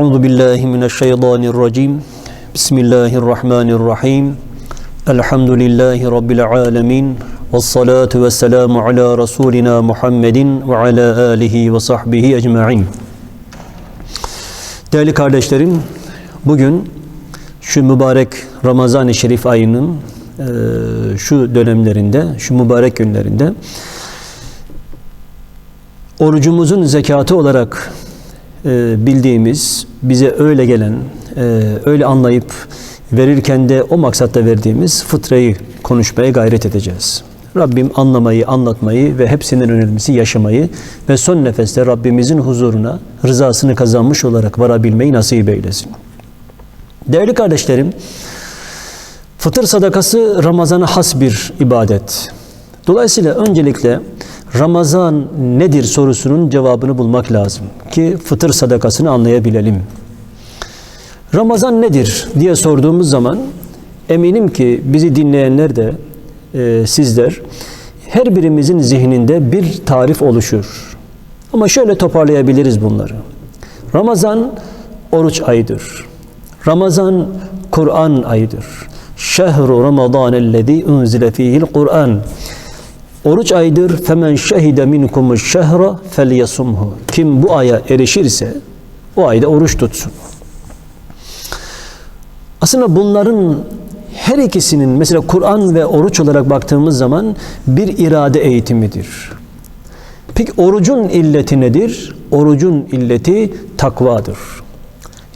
Euzu billahi mineşşeytanirracim. Bismillahirrahmanirrahim. Elhamdülillahi rabbil alamin. Ves salatu ve selamu ala rasulina Muhammedin ve ala alihi ve sahbihi ecmaîn. Değerli kardeşlerim, bugün şu mübarek Ramazan-ı Şerif ayının e, şu dönemlerinde, şu mübarek günlerinde orucumuzun zekatı olarak bildiğimiz, bize öyle gelen, e, öyle anlayıp verirken de o maksatta verdiğimiz fıtrayı konuşmaya gayret edeceğiz. Rabbim anlamayı, anlatmayı ve hepsinden önemlisi yaşamayı ve son nefeste Rabbimizin huzuruna rızasını kazanmış olarak varabilmeyi nasip eylesin. Değerli kardeşlerim, fıtır sadakası Ramazan'a has bir ibadet. Dolayısıyla öncelikle Ramazan nedir sorusunun cevabını bulmak lazım ki fıtır sadakasını anlayabilelim. Ramazan nedir diye sorduğumuz zaman eminim ki bizi dinleyenler de e, sizler her birimizin zihninde bir tarif oluşur. Ama şöyle toparlayabiliriz bunları. Ramazan oruç ayıdır. Ramazan Kur'an ayıdır. Şehru Ramazan ellezî unzile fîhil Kur'an. Oruç aydır. Femen şehide minkumuş şehra felyasumhu. Kim bu aya erişirse o ayda oruç tutsun. Aslında bunların her ikisinin mesela Kur'an ve oruç olarak baktığımız zaman bir irade eğitimidir. Peki orucun illeti nedir? Orucun illeti takvadır.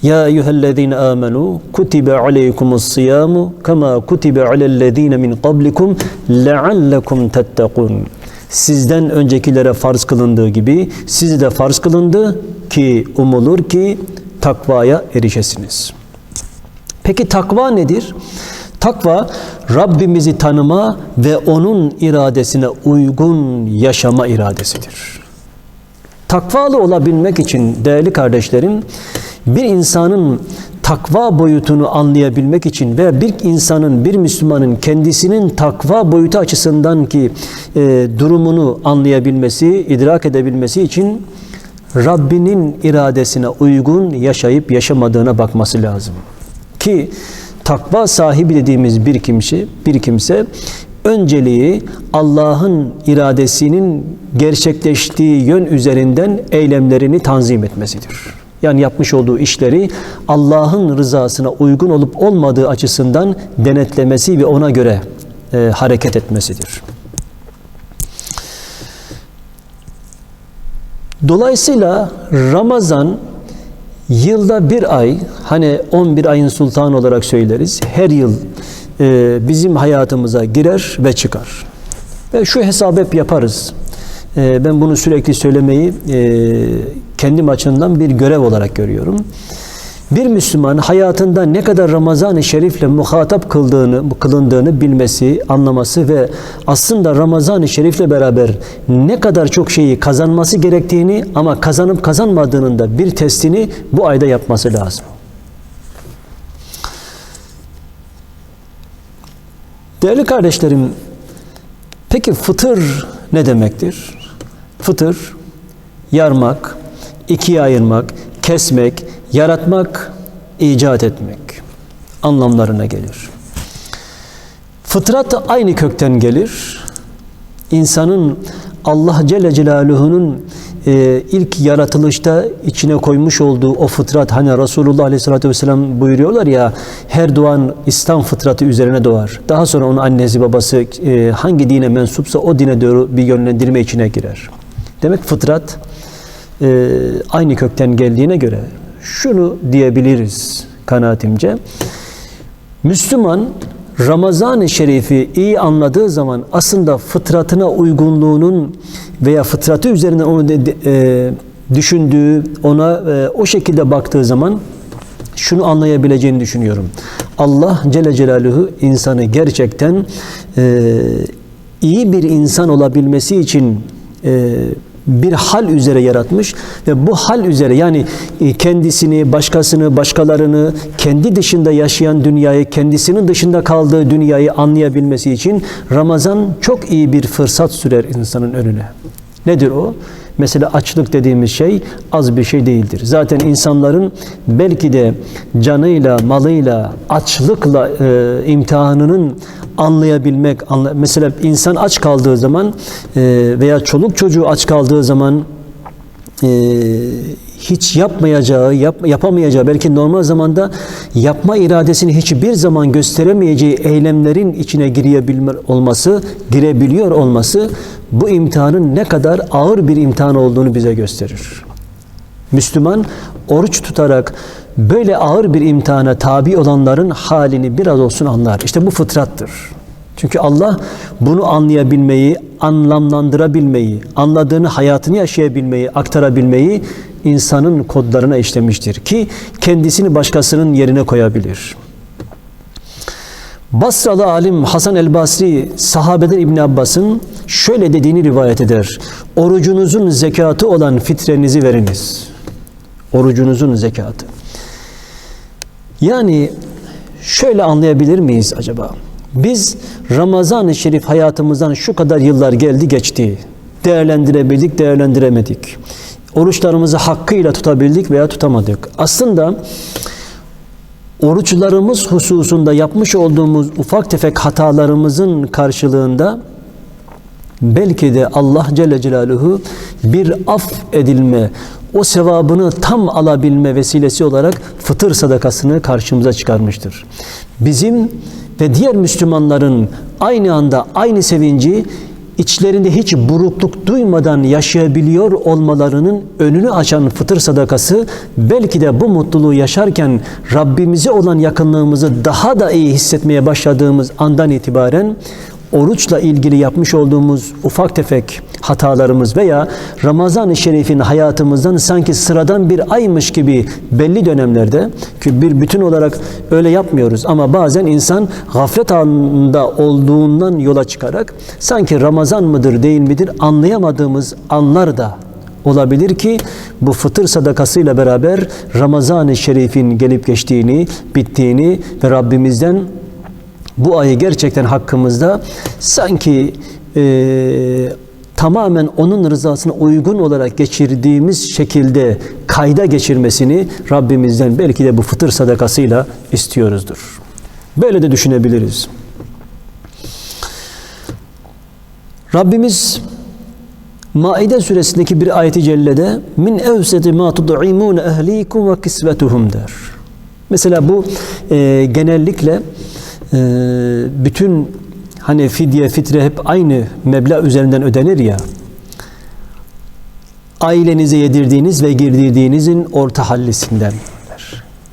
Ya eyyühellezine amenu kutibe aleykumus siyamu kema kutibe alellezine min qablikum leallekum tettekun. Sizden öncekilere farz kılındığı gibi sizi de farz kılındı ki umulur ki takvaya erişesiniz. Peki takva nedir? Takva Rabbimizi tanıma ve onun iradesine uygun yaşama iradesidir. Takvalı olabilmek için değerli kardeşlerim bir insanın takva boyutunu anlayabilmek için veya bir insanın, bir Müslümanın kendisinin takva boyutu açısından ki e, durumunu anlayabilmesi, idrak edebilmesi için Rabbinin iradesine uygun yaşayıp yaşamadığına bakması lazım. Ki takva sahibi dediğimiz bir kimse, bir kimse önceliği Allah'ın iradesinin gerçekleştiği yön üzerinden eylemlerini tanzim etmesidir. Yani yapmış olduğu işleri Allah'ın rızasına uygun olup olmadığı açısından denetlemesi ve ona göre e, hareket etmesidir. Dolayısıyla Ramazan yılda bir ay, hani 11 ayın sultanı olarak söyleriz, her yıl e, bizim hayatımıza girer ve çıkar. Ve şu hesabı hep yaparız. E, ben bunu sürekli söylemeyi e, kendim açımdan bir görev olarak görüyorum. Bir Müslüman hayatında ne kadar Ramazan-ı Şerif'le muhatap kıldığını, kılındığını bilmesi, anlaması ve aslında Ramazan-ı Şerif'le beraber ne kadar çok şeyi kazanması gerektiğini ama kazanıp kazanmadığının da bir testini bu ayda yapması lazım. Değerli kardeşlerim, peki fıtır ne demektir? Fıtır, yarmak, ikiye ayırmak, kesmek, yaratmak, icat etmek anlamlarına gelir. Fıtrat aynı kökten gelir. İnsanın Allah Celle Celaluhu'nun e, ilk yaratılışta içine koymuş olduğu o fıtrat hani Resulullah Aleyhisselatü Vesselam buyuruyorlar ya her doğan İslam fıtratı üzerine doğar. Daha sonra onun annesi babası e, hangi dine mensupsa o dine doğru bir yönlendirme içine girer. Demek fıtrat e, aynı kökten geldiğine göre şunu diyebiliriz kanaatimce. Müslüman Ramazan-ı Şerif'i iyi anladığı zaman aslında fıtratına uygunluğunun veya fıtratı üzerine onu de, e, düşündüğü, ona e, o şekilde baktığı zaman şunu anlayabileceğini düşünüyorum. Allah Celle Celaluhu insanı gerçekten e, iyi bir insan olabilmesi için e, bir hal üzere yaratmış ve bu hal üzere yani e, kendisini, başkasını, başkalarını, kendi dışında yaşayan dünyayı, kendisinin dışında kaldığı dünyayı anlayabilmesi için Ramazan çok iyi bir fırsat sürer insanın önüne. Nedir o? Mesela açlık dediğimiz şey az bir şey değildir. Zaten insanların belki de canıyla, malıyla, açlıkla e, imtihanının anlayabilmek, anla, mesela insan aç kaldığı zaman e, veya çoluk çocuğu aç kaldığı zaman e, hiç yapmayacağı, yap, yapamayacağı, belki normal zamanda yapma iradesini hiçbir zaman gösteremeyeceği eylemlerin içine girebilme olması, girebiliyor olması bu imtihanın ne kadar ağır bir imtihan olduğunu bize gösterir. Müslüman oruç tutarak böyle ağır bir imtihana tabi olanların halini biraz olsun anlar. İşte bu fıtrattır. Çünkü Allah bunu anlayabilmeyi, anlamlandırabilmeyi, anladığını hayatını yaşayabilmeyi, aktarabilmeyi insanın kodlarına işlemiştir ki kendisini başkasının yerine koyabilir. Basralı alim Hasan el Basri sahabeden İbn Abbas'ın şöyle dediğini rivayet eder. Orucunuzun zekatı olan fitrenizi veriniz. Orucunuzun zekatı. Yani şöyle anlayabilir miyiz acaba? Biz Ramazan-ı Şerif hayatımızdan şu kadar yıllar geldi geçti. Değerlendirebildik, değerlendiremedik. Oruçlarımızı hakkıyla tutabildik veya tutamadık. Aslında oruçlarımız hususunda yapmış olduğumuz ufak tefek hatalarımızın karşılığında belki de Allah Celle Celaluhu bir af edilme, o sevabını tam alabilme vesilesi olarak fıtır sadakasını karşımıza çıkarmıştır. Bizim ve diğer Müslümanların aynı anda aynı sevinci içlerinde hiç burukluk duymadan yaşayabiliyor olmalarının önünü açan fıtır sadakası belki de bu mutluluğu yaşarken Rabbimize olan yakınlığımızı daha da iyi hissetmeye başladığımız andan itibaren oruçla ilgili yapmış olduğumuz ufak tefek hatalarımız veya Ramazan-ı Şerif'in hayatımızdan sanki sıradan bir aymış gibi belli dönemlerde ki bir bütün olarak öyle yapmıyoruz ama bazen insan gaflet anında olduğundan yola çıkarak sanki Ramazan mıdır değil midir anlayamadığımız anlar da olabilir ki bu fıtır sadakasıyla beraber Ramazan-ı Şerif'in gelip geçtiğini, bittiğini ve Rabbimizden bu ayı gerçekten hakkımızda sanki e, tamamen onun rızasına uygun olarak geçirdiğimiz şekilde kayda geçirmesini Rabbimizden belki de bu fıtır sadakasıyla istiyoruzdur. Böyle de düşünebiliriz. Rabbimiz Maide suresindeki bir ayeti cellede min evseti ma tud'imun ehlikum ve kisvetuhum der. Mesela bu e, genellikle e, bütün hani fidye, fitre hep aynı meblağ üzerinden ödenir ya. Ailenize yedirdiğiniz ve girdirdiğinizin orta hallisinden.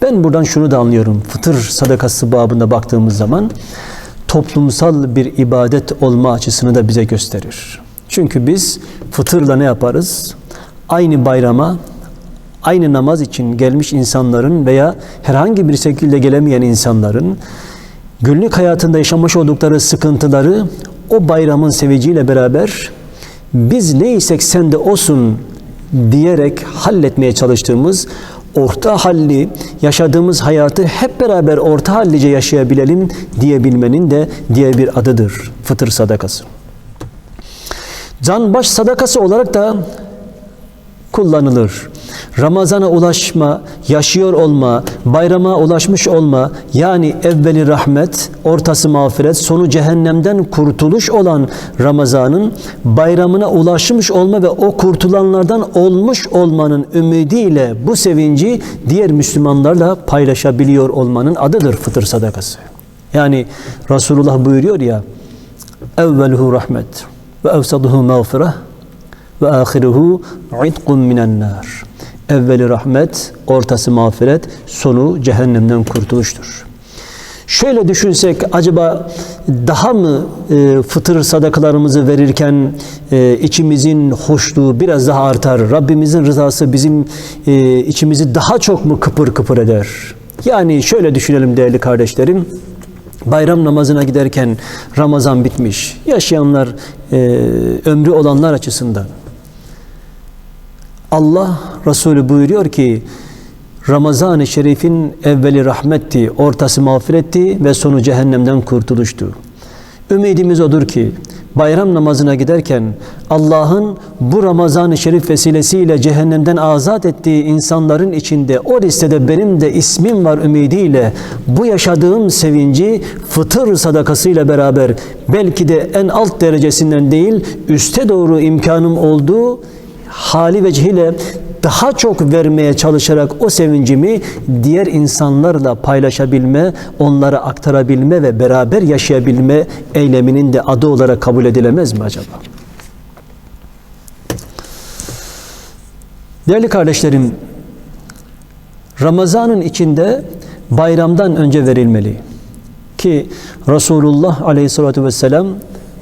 Ben buradan şunu da anlıyorum. Fıtır sadakası babında baktığımız zaman toplumsal bir ibadet olma açısını da bize gösterir. Çünkü biz fıtırla ne yaparız? Aynı bayrama, aynı namaz için gelmiş insanların veya herhangi bir şekilde gelemeyen insanların günlük hayatında yaşamış oldukları sıkıntıları o bayramın seviciyle beraber biz neysek sen de olsun diyerek halletmeye çalıştığımız orta halli yaşadığımız hayatı hep beraber orta hallice yaşayabilelim diyebilmenin de diğer bir adıdır fıtır sadakası. Can baş sadakası olarak da kullanılır. Ramazana ulaşma, yaşıyor olma, bayrama ulaşmış olma, yani evveli rahmet, ortası mağfiret, sonu cehennemden kurtuluş olan Ramazan'ın bayramına ulaşmış olma ve o kurtulanlardan olmuş olmanın ümidiyle bu sevinci diğer Müslümanlarla paylaşabiliyor olmanın adıdır fıtır sadakası. Yani Resulullah buyuruyor ya, evveluhu rahmet ve evsaduhu mağfireh ve ahiruhu itqun minen nar. Evveli rahmet, ortası mağfiret, sonu cehennemden kurtuluştur. Şöyle düşünsek acaba daha mı e, fıtır sadakalarımızı verirken e, içimizin hoşluğu biraz daha artar? Rabbimizin rızası bizim e, içimizi daha çok mu kıpır kıpır eder? Yani şöyle düşünelim değerli kardeşlerim. Bayram namazına giderken Ramazan bitmiş. Yaşayanlar, e, ömrü olanlar açısından. Allah Resulü buyuruyor ki Ramazan-ı Şerif'in evveli rahmetti, ortası mağfiretti ve sonu cehennemden kurtuluştu. Ümidimiz odur ki bayram namazına giderken Allah'ın bu Ramazan-ı Şerif vesilesiyle cehennemden azat ettiği insanların içinde o listede benim de ismim var ümidiyle bu yaşadığım sevinci fıtır sadakasıyla beraber belki de en alt derecesinden değil üste doğru imkanım olduğu hali vecihiyle daha çok vermeye çalışarak o sevincimi diğer insanlarla paylaşabilme, onlara aktarabilme ve beraber yaşayabilme eyleminin de adı olarak kabul edilemez mi acaba? Değerli kardeşlerim, Ramazan'ın içinde bayramdan önce verilmeli. Ki Resulullah Aleyhisselatü Vesselam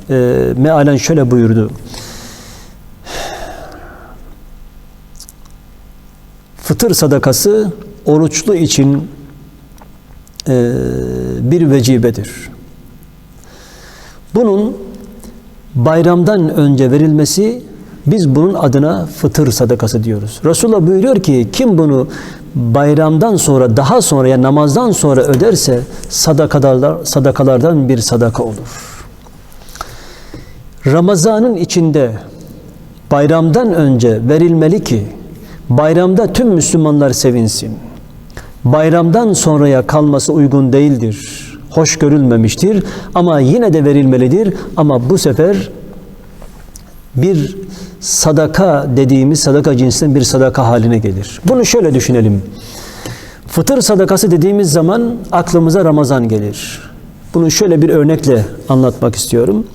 e, mealen şöyle buyurdu. Fıtır sadakası oruçlu için e, bir vecibedir. Bunun bayramdan önce verilmesi biz bunun adına fıtır sadakası diyoruz. Resulullah buyuruyor ki kim bunu bayramdan sonra daha sonra ya namazdan sonra öderse sadakalar, sadakalardan bir sadaka olur. Ramazanın içinde bayramdan önce verilmeli ki bayramda tüm Müslümanlar sevinsin. Bayramdan sonraya kalması uygun değildir. Hoş görülmemiştir ama yine de verilmelidir ama bu sefer bir sadaka dediğimiz sadaka cinsinden bir sadaka haline gelir. Bunu şöyle düşünelim. Fıtır sadakası dediğimiz zaman aklımıza Ramazan gelir. Bunu şöyle bir örnekle anlatmak istiyorum.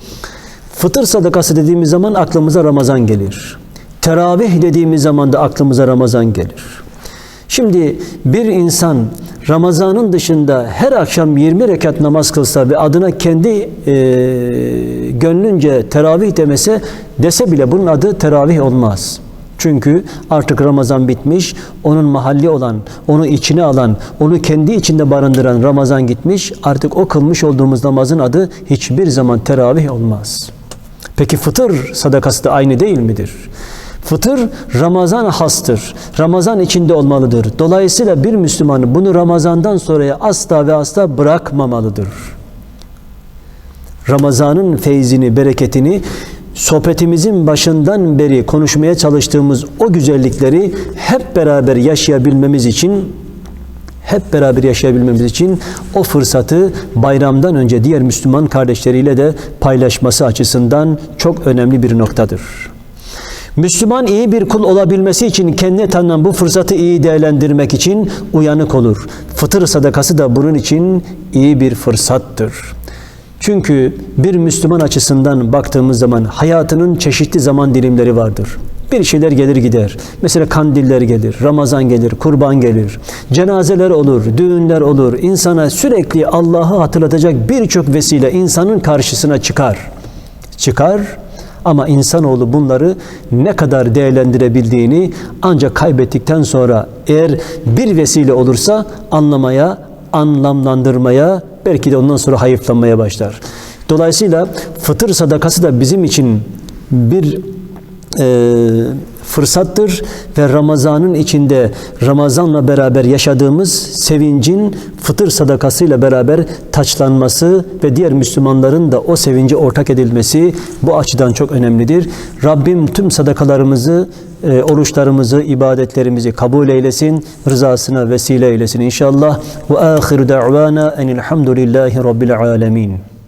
Fıtır sadakası dediğimiz zaman aklımıza Ramazan gelir. Teravih dediğimiz zaman da aklımıza Ramazan gelir. Şimdi bir insan Ramazan'ın dışında her akşam 20 rekat namaz kılsa ve adına kendi e, gönlünce teravih demese dese bile bunun adı teravih olmaz. Çünkü artık Ramazan bitmiş, onun mahalli olan, onu içine alan, onu kendi içinde barındıran Ramazan gitmiş, artık o kılmış olduğumuz namazın adı hiçbir zaman teravih olmaz. Peki fıtır sadakası da aynı değil midir? Fıtır Ramazan hastır. Ramazan içinde olmalıdır. Dolayısıyla bir Müslüman bunu Ramazandan sonraya asla ve asla bırakmamalıdır. Ramazanın feyzini, bereketini sohbetimizin başından beri konuşmaya çalıştığımız o güzellikleri hep beraber yaşayabilmemiz için hep beraber yaşayabilmemiz için o fırsatı bayramdan önce diğer Müslüman kardeşleriyle de paylaşması açısından çok önemli bir noktadır. Müslüman iyi bir kul olabilmesi için kendine tanınan bu fırsatı iyi değerlendirmek için uyanık olur. Fıtır sadakası da bunun için iyi bir fırsattır. Çünkü bir Müslüman açısından baktığımız zaman hayatının çeşitli zaman dilimleri vardır. Bir şeyler gelir gider. Mesela kandiller gelir, Ramazan gelir, kurban gelir. Cenazeler olur, düğünler olur. İnsana sürekli Allah'ı hatırlatacak birçok vesile insanın karşısına çıkar. Çıkar ama insanoğlu bunları ne kadar değerlendirebildiğini ancak kaybettikten sonra eğer bir vesile olursa anlamaya, anlamlandırmaya, belki de ondan sonra hayıflanmaya başlar. Dolayısıyla fıtır sadakası da bizim için bir e, fırsattır ve Ramazan'ın içinde Ramazan'la beraber yaşadığımız sevincin fıtır sadakasıyla beraber taçlanması ve diğer Müslümanların da o sevinci ortak edilmesi bu açıdan çok önemlidir. Rabbim tüm sadakalarımızı, e, oruçlarımızı, ibadetlerimizi kabul eylesin, rızasına vesile eylesin inşallah. Ve ahiru da'vana enilhamdülillahi rabbil alemin.